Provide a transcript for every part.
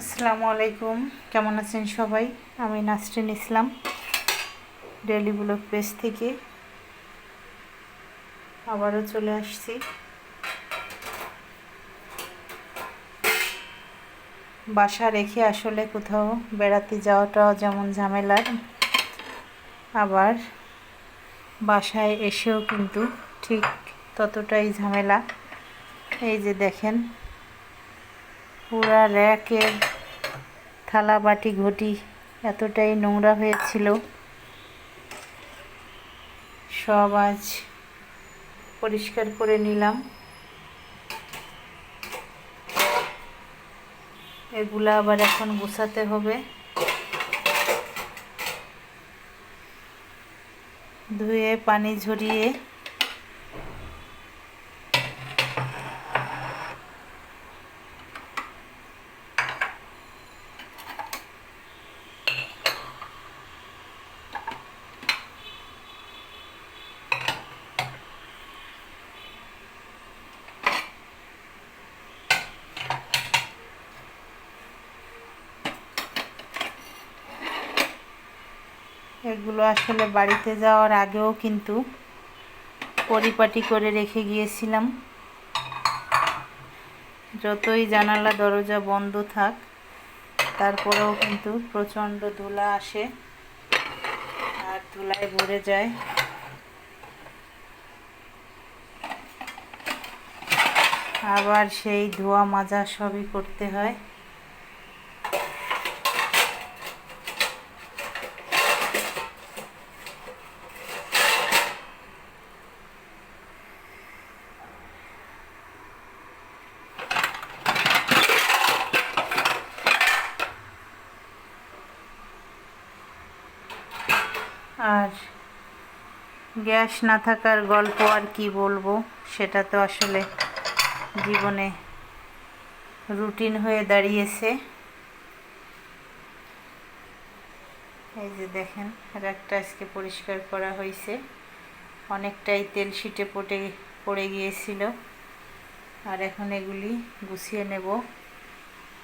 আসসালামু আলাইকুম। কেমন আছেন সবাই? আমি Nasrin Islam daily blog page থেকে। আবারও চলে আসছি। বাসা রেখে আসলে কোথাও বেড়াতে যাওয়াটাও যেমন ঝামেলার, আবার বাসায় এসেও কিন্তু ঠিক ততটাই ঝামেলা। এই যে দেখেন পুরা র্যাকের থালা বাটি ঘটি এতটাই নোংরা হয়েছিল। সব আজ পরিষ্কার করে নিলাম। এগুলো আবার এখন গুছাতে হবে। ধুয়ে পানি ঝরিয়ে এগুলো আসলে বাড়িতে যাওয়ার আগেও কিন্তু পরিপাটি করে রেখে গিয়েছিলাম। যতই জানালা, দরজা বন্ধ থাক, তারপরেও কিন্তু প্রচণ্ড ধুলা আসে আর ধুলায় ভরে যায়। আবার সেই ধোয়া মাজা সবই করতে হয়। আর গ্যাস না থাকার গল্প আর কি বলব? সেটা তো আসলে জীবনে রুটিন হয়ে দাঁড়িয়েছে। এই যে দেখেন একটা আজকে পরিষ্কার করা হয়েছে। অনেকটাই তেল শিটে পটে, পড়ে গিয়েছিল। আর এখন এগুলি গুছিয়ে নেব।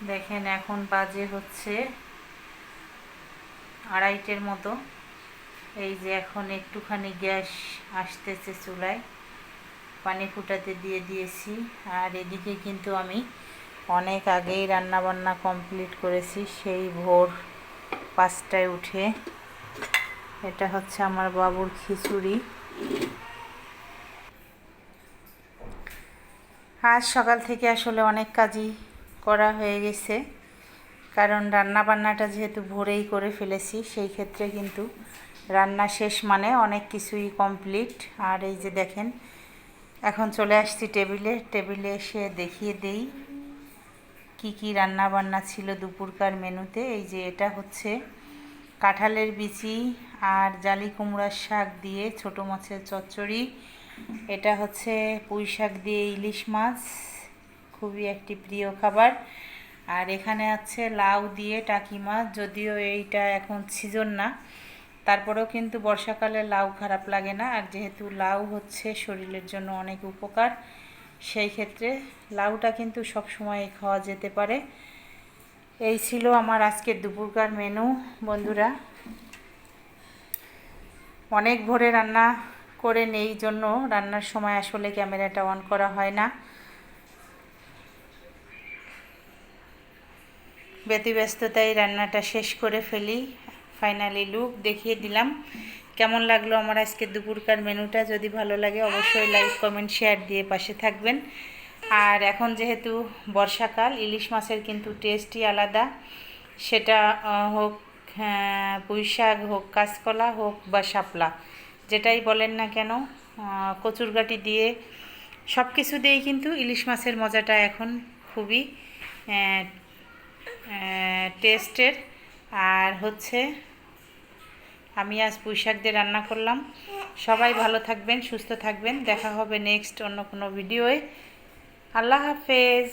দেখেন এখন বাজে হচ্ছে আড়াইটের মতো। এই যে এখন একটুখানি গ্যাস আসতেছে চুলায়, পানি ফুটাতে দিয়ে দিয়েছি। আর এদিকে কিন্তু আমি অনেক আগেই রান্না বান্না কমপ্লিট করেছি, সেই ভোর পাঁচটায় উঠে। এটা হচ্ছে আমার বাবুর খিচুড়ি। আজ সকাল থেকে আসলে অনেক কাজই করা হয়ে গেছে, কারণ রান্নাবান্নাটা যেহেতু ভোরেই করে ফেলেছি, সেই ক্ষেত্রে কিন্তু রান্না শেষ মানে অনেক কিছুই কমপ্লিট আর এই যে দেখেন, এখন চলে আসছি টেবিলে। টেবিলে এসে দেখিয়ে দেই কি কি রান্না বান্না ছিল দুপুরকার মেনুতে। এই যে এটা হচ্ছে কাঁঠালের বিচি আর জালি কুমড়ার শাক দিয়ে ছোটো মাছের চচ্চড়ি। এটা হচ্ছে পুঁই শাক দিয়ে ইলিশ মাছ, খুবই একটি প্রিয় খাবার। আর এখানে আছে লাউ দিয়ে টাকি মাছ, যদিও এইটা এখন সিজন না। তারপরেও কিন্তু বর্ষাকালে লাউ খারাপ লাগে না, আর যেহেতু লাউ হচ্ছে শরীরের জন্য অনেক উপকার, সেই ক্ষেত্রে লাউটা কিন্তু সব সময় খাওয়া যেতে পারে। এই ছিল আমার আজকের দুপুরকার মেনু, বন্ধুরা। অনেক ভোরে রান্না করে নেই জন্য রান্নার সময় আসলে ক্যামেরাটা অন করা হয় না। ব্যতিব্যস্ততায় রান্নাটা শেষ করে ফেলি। ফাইনালি লুক দেখিয়ে দিলাম। কেমন লাগল আমার আজকে দুপুরকার মেনুটা? যদি ভালো লাগে অবশ্যই লাইক কমেন্ট শেয়ার দিয়ে পাশে থাকবেন। আর এখন যেহেতু বর্ষাকাল, ইলিশ মাছের কিন্তু টেস্টই আলাদা। সেটা হোক পুঁই শাক হোক, কাঁচকলা হোক বা শাপলা, যেটাই বলেন না কেন কচুরগাটি দিয়ে সব কিছু দিয়েই কিন্তু ইলিশ মাছের মজাটা এখন খুবই টেস্টের আর হচ্ছে আমি আজ পুঁইশাক দিয়ে রান্না করলাম। সবাই ভালো থাকবেন, সুস্থ থাকবেন। দেখা হবে নেক্সট অন্য কোনো ভিডিওয়ে আল্লাহ হাফেজ।